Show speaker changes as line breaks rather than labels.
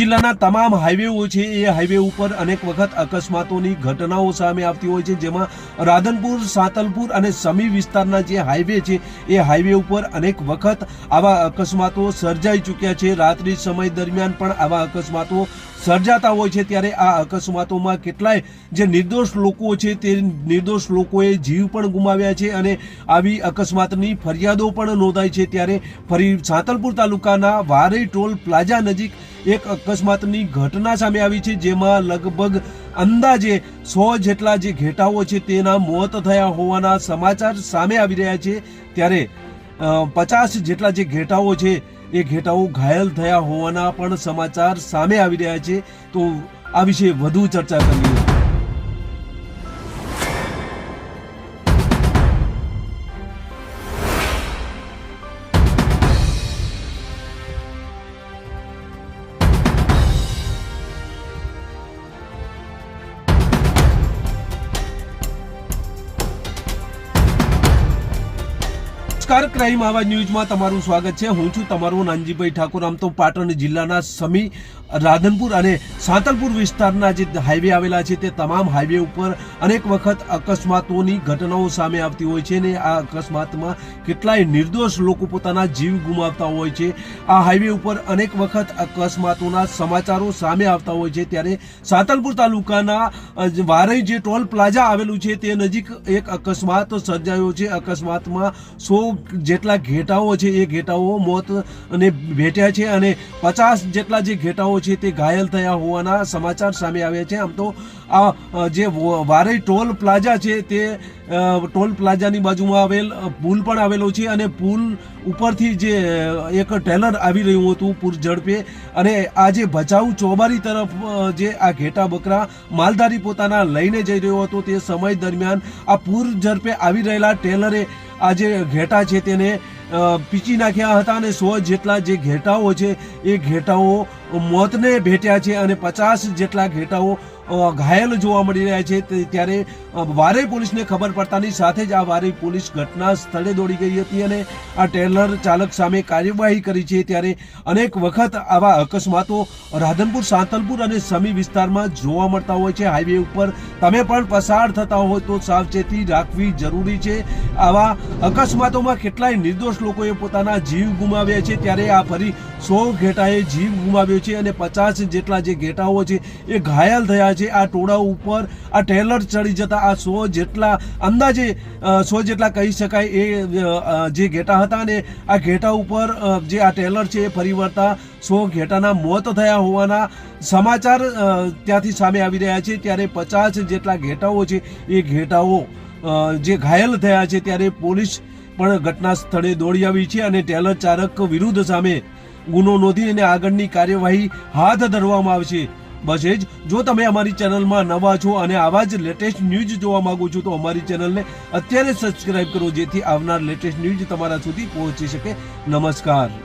જિલ્લાના તમામ હાઈવેઓ છે, એ હાઈવે ઉપર અનેક વખત અકસ્માતોની ઘટનાઓ સામે આવતી હોય છે, જેમાં રાધનપુર, સાતલપુર અને સમી વિસ્તારના જે હાઈવે છે, એ હાઈવે ઉપર અનેક વખત આવા અકસ્માતો સર્જાઈ ચૂક્યા છે. રાત્રિ સમય દરમિયાન પણ આવા અકસ્માતો સર્જાતા હોય છે. ત્યારે આ અકસ્માતોમાં કેટલાય જે નિર્દોષ લોકો છે, તે નિર્દોષ લોકોએ જીવ પણ ગુમાવ્યા છે અને આવી અકસ્માતની ફરિયાદો પણ નોંધાઈ છે. ત્યારે ફરી સાતલપુર તાલુકાના વારઈ ટોલ પ્લાઝા નજીક એક અકસ્માતની ઘટના સામે આવી છે, જેમાં લગભગ અંદાજે સો જેટલા જે ઘેટાઓ છે તેના મોત થયા હોવાના સમાચાર સામે આવી રહ્યા છે. ત્યારે પચાસ જેટલા જે ઘેટાઓ છે, એ ઘેટાઓ ઘાયલ થયા હોવાના પણ સમાચાર સામે આવી રહ્યા છે. તો આ વિશે વધુ ચર્ચા કરીએ. નમસ્કાર, ક્રાઇમ આવા ન્યૂઝમાં તમારું સ્વાગત છે. હું છું તમારો નાનજીભાઈ ઠાકોર. આમ તો પાટણ જિલ્લાના સમી, રાધનપુર અને સાંતલપુર વિસ્તારના જે હાઈવે આવેલા છે, તે તમામ હાઈવે ઉપર અનેક વખત અકસ્માતોની ઘટનાઓ સામે આવતી હોય છે અને આ અકસ્માતમાં કેટલાય નિર્દોષ લોકો પોતાના જીવ ગુમાવતા હોય છે. આ હાઈવે ઉપર અનેક વખત અકસ્માતોના સમાચારો સામે આવતા હોય છે. ત્યારે સાંતલપુર તાલુકાના વારઈ જે ટોલ પ્લાઝા આવેલું છે, તે નજીક એક અકસ્માત સર્જાયો છે. અકસ્માતમાં સો જેટલા ઘેટાઓ છે, એ ઘેટાઓ મોત અને ભેટ્યા છે અને પચાસ જેટલા જે ઘેટાઓ છે તે ઘાયલ થયા હોવાના સમાચાર સામે આવ્યા છે. આમ તો આ જે વારઈ ટોલ પ્લાઝા છે તે ટોલ પ્લાઝાની બાજુમાં આવેલ પુલ પણ આવેલો છે અને પુલ ઉપરથી જે એક ટેલર આવી રહ્યું હતું પૂર ઝડપે અને આ જે ભચાઉ ચોબારી તરફ જે આ ઘેટા બકરા માલધારી પોતાના લઈને જઈ રહ્યો હતો તે સમય દરમિયાન આ પૂર ઝડપે આવી રહેલા ટેલરે આ જે ઘેટા છે તેને પીચી નાખ્યા હતા અને સો જેટલા જે ઘેટાઓ છે એ ઘેટાઓ મોતને ભેટ્યા છે અને પચાસ જેટલા ઘેટાઓ ઘાયલ જોવા મળી રહ્યા છે. ત્યારે વારે પોલીસને ખબર પડતાની સાથે જ આ વારે પોલીસ ઘટના સ્થળે દોડી ગઈ હતી અને આ ટેલર ચાલક સામે કાર્યવાહી કરી છે. ત્યારે અનેક વખત આવા અકસ્માતો રાધનપુર, સાંતલપુર અને સમી વિસ્તારમાં જોવા મળતા હોય છે. હાઈવે ઉપર તમે પણ પસાર થતા હોય તો સાવચેતી રાખવી જરૂરી છે. આવા અકસ્માતોમાં કેટલાય નિર્દોષ લોકોએ પોતાના જીવ ગુમાવ્યા છે. ત્યારે આ ફરી સો ઘેટાએ જીવ ગુમાવ્યો છે અને પચાસ જેટલા જે ઘેટાઓ છે એ ઘાયલ થયા છે. આ ટોળા ઉપર આ ટેલર ચડી જતા આ સો જેટલા અંદાજે સો જેટલા કહી શકાય એ જે ઘેટા હતા ને આ ઘેટા ઉપર જે આ ટેલર છે એ ફરી વળતા સો ઘેટાના મોત થયા હોવાના સમાચાર ત્યાંથી સામે આવી રહ્યા છે. ત્યારે પચાસ જેટલા ઘેટાઓ છે એ ઘેટાઓ જે ઘાયલ થયા છે ત્યારે પોલીસ પણ ઘટના સ્થળે દોડી આવી છે અને ટેલર ચાલક વિરુદ્ધ સામે ગુનો નોંધી અને આગળની કાર્યવાહી હાથ ધરવામાં આવશે. બસ એ જ જો તમે અમારી ચેનલમાં નવા છો અને આવા જ લેટેસ્ટ ન્યૂઝ જોવા માંગો છો, તો અમારી ચેનલને અત્યારે સબસ્ક્રાઇબ કરો, જેથી આવનાર લેટેસ્ટ ન્યૂઝ તમારા સુધી પહોંચી શકે. નમસ્કાર.